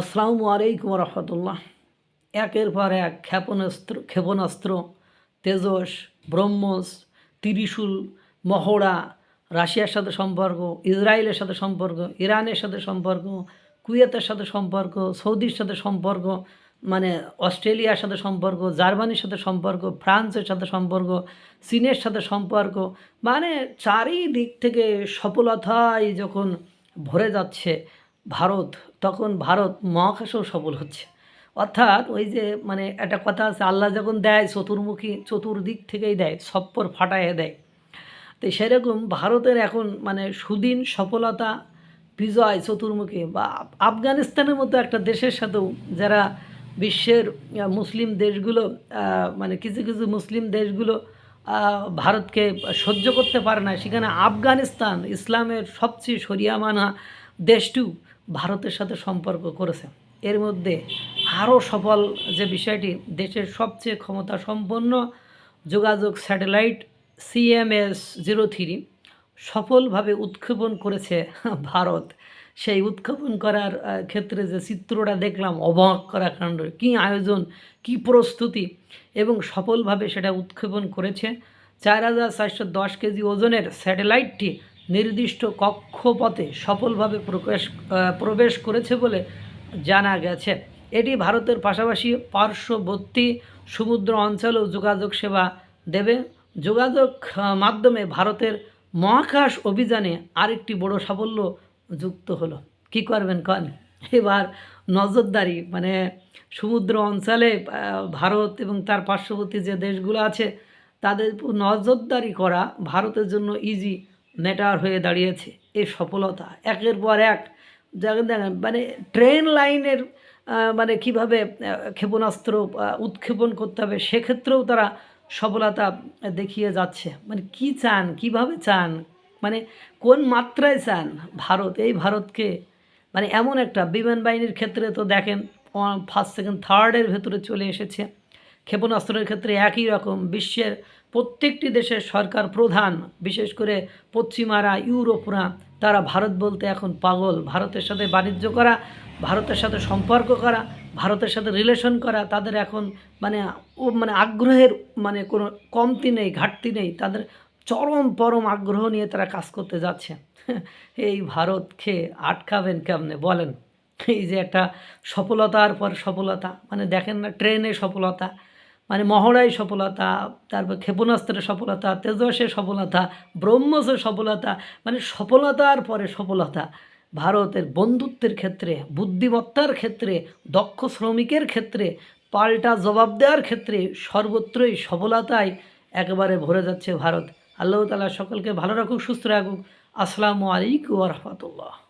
আসসালামু আলাইকুম রহমতুল্লাহ একের পর এক ক্ষেপণাস্ত্র ক্ষেপণাস্ত্র, তেজস, ব্রহ্মস, ত্রিশূল, মহড়া, রাশিয়ার সাথে সম্পর্ক, ইসরায়েলের সাথে সম্পর্ক, ইরানের সাথে সম্পর্ক, কুয়েতের সাথে সম্পর্ক, সৌদির সাথে সম্পর্ক মানে অস্ট্রেলিয়ার সাথে সম্পর্ক, জার্মানির সাথে সম্পর্ক, ফ্রান্সের সাথে সম্পর্ক, চীনের সাথে সম্পর্ক মানে চারিদিক থেকে সফলতাই যখন ভরে যাচ্ছে ভারত, তখন ভারত মহাকাশেও সফল হচ্ছে। অর্থাৎ ওই যে মানে একটা কথা আছে, আল্লাহ যখন দেয়, চতুর্মুখী, চতুর্দিক থেকেই দেয়, সপ্পর ফাটাইয়ে দেয়। তো সেরকম ভারতের এখন মানে সুদিন সফলতা, বিজয় চতুর্মুখী বা আফগানিস্তানের মতো একটা দেশের সাথেও যারা বিশ্বের মুসলিম দেশগুলো মানে কিছু কিছু মুসলিম দেশগুলো ভারতকে সহ্য করতে পারে না, সেখানে আফগানিস্তান ইসলামের সবচেয়ে সরিয়া মানা দেশটিও ভারতের সাথে সম্পর্ক করেছে। এর মধ্যে আরও সফল যে বিষয়টি, দেশের সবচেয়ে ক্ষমতা সম্পন্ন যোগাযোগ স্যাটেলাইট সিএমএস জিরো থ্রি সফলভাবে উৎক্ষেপণ করেছে ভারত। সেই উৎক্ষেপণ করার ক্ষেত্রে যে চিত্রটা দেখলাম, অবাক করা কাণ্ড, কী আয়োজন, কী প্রস্তুতি, এবং সফলভাবে সেটা উৎক্ষেপণ করেছে। চার হাজার চারশো দশ কেজি ওজনের স্যাটেলাইটটি নির্দিষ্ট কক্ষপথে সফলভাবে প্রবেশ আহ, প্রবেশ করেছে বলে জানা গেছে। এটি ভারতের পাশাপাশি পার্শ্ববর্তী সমুদ্র অঞ্চলেও যোগাযোগ সেবা দেবে। যোগাযোগ মাধ্যমে ভারতের মহাকাশ অভিযানে আরেকটি বড় সাফল্য যুক্ত হলো। কি করবেন কন? এবার নজরদারি মানে সমুদ্র অঞ্চলে ভারত এবং তার পার্শ্ববর্তী যে দেশগুলো আছে তাদের নজরদারি করা ভারতের জন্য ইজি ম্যাটার হয়ে দাঁড়িয়েছে। এই সফলতা, একের পর এক। দেখেন মানে ট্রেন লাইনের মানে কীভাবে ক্ষেপণাস্ত্র উৎক্ষেপণ করতে হবে সেক্ষেত্রেও তারা সফলতা দেখিয়ে যাচ্ছে। মানে কি চান? কীভাবে চান? মানে কোন মাত্রায় চান? ভারত, এই ভারতকে মানে এমন একটা বিমান বাহিনীর ক্ষেত্রে তো দেখেন ফার্স্ট সেকেন্ড থার্ডের ভেতরে চলে এসেছে। ক্ষেপণাস্ত্রের ক্ষেত্রে একই রকম। বিশ্বের প্রত্যেকটি দেশের সরকার প্রধান, বিশেষ করে পশ্চিমারা, ইউরোপরা, তারা ভারত বলতে এখন পাগল। ভারতের সাথে বাণিজ্য করা, ভারতের সাথে সম্পর্ক করা, ভারতের সাথে রিলেশন করা, তাদের এখন মানে ও মানে আগ্রহের মানে কোনো কমতি নেই, ঘাটতি নেই। তাদের চরম পরম আগ্রহ নিয়ে তারা কাজ করতে যাচ্ছে। এই ভারতকে আটকাবেন কেমনে? বলেন। এই যে একটা সফলতার পর সফলতা মানে দেখেন না, ট্রেনে সফলতা। মানে মহড়ায় সফলতা, তারপর ক্ষেপণাস্ত্রের সফলতা তেজসের সফলতা ব্রহ্মসের সফলতা মানে সফলতার পরে সফলতা। ভারতের বন্ধুত্বের ক্ষেত্রে, বুদ্ধিমত্তার ক্ষেত্রে, দক্ষ শ্রমিকের ক্ষেত্রে, পাল্টা জবাব দেওয়ার ক্ষেত্রে সর্বত্রই সফলতায় একেবারে ভরে যাচ্ছে ভারত। আল্লাহ তালা সকলকে ভালো রাখুক, সুস্থ রাখুক। আসসালামু আলাইকুম রহমতুল্লাহ।